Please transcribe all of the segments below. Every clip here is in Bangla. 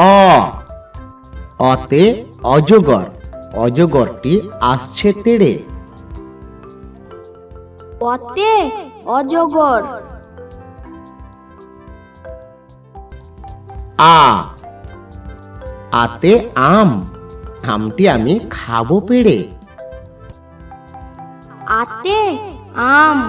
অ। অতে অজগর অজগরটি আসছে তেড়ে। অতে অজগর। আ। আতে আম আমটি আমি খাব পেড়ে। আতে আম।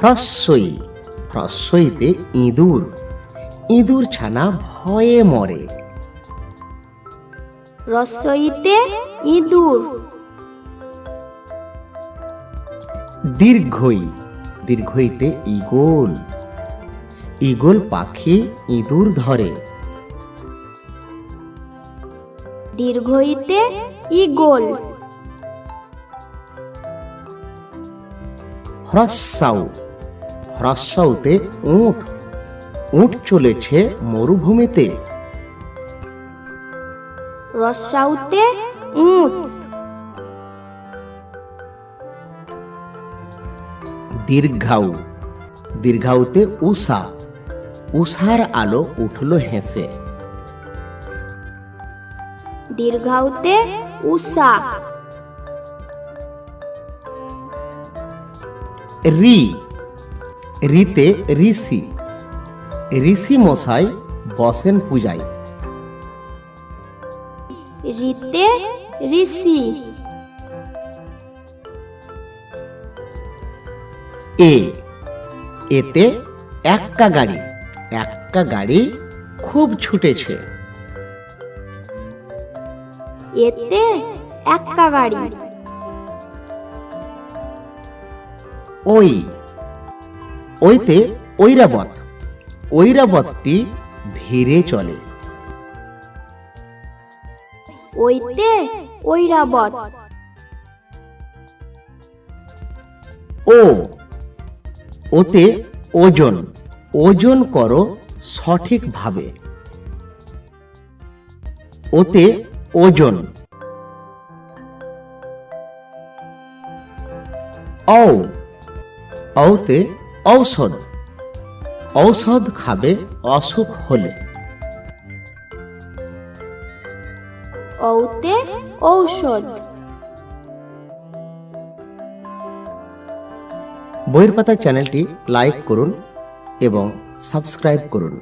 হ্রস্বই। হ্রস্বইতে ইঁদুর। ইঁদুর ছানা ভয়ে মরে। রসইতে ইঁদুর। দীর্ঘই। দীর্ঘইতে ইগল ইগল পাখি ইঁদুর ধরে। দীর্ঘইতে ইগল হ্রস্বাউ। হ্রস্বাউতে উঠ উঠ চলেছে মরুভূমিতে। রসাউতে উট। দীর্ঘাউ দীর্ঘাউতে উষা উষার আলো উঠল হেসে। দীর্ঘাউতে উষা। রি রিতে ঋষি। ঋষি মশাই বসেন পূজায়। রিতে ঋষি। এ এতে এক্কা গাড়ি এক্কা গাড়ি খুব ছুটেছে। এতে এক্কা গাড়ি। ওই ওইতে ঐরাবত। ঐরাবতটি ধীরে চলে। ওইতে ঐরাবত। ও ওতে ওজন। ওজন করো সঠিকভাবে। ওতে ওজন। ঔ ঔতে ঔষধ। ঔষধ খাবে অসুখ হলে। ঔতে ঔষধ। বইয়ের পাতা চ্যানেলটি লাইক করুন এবং সাবস্ক্রাইব করুন।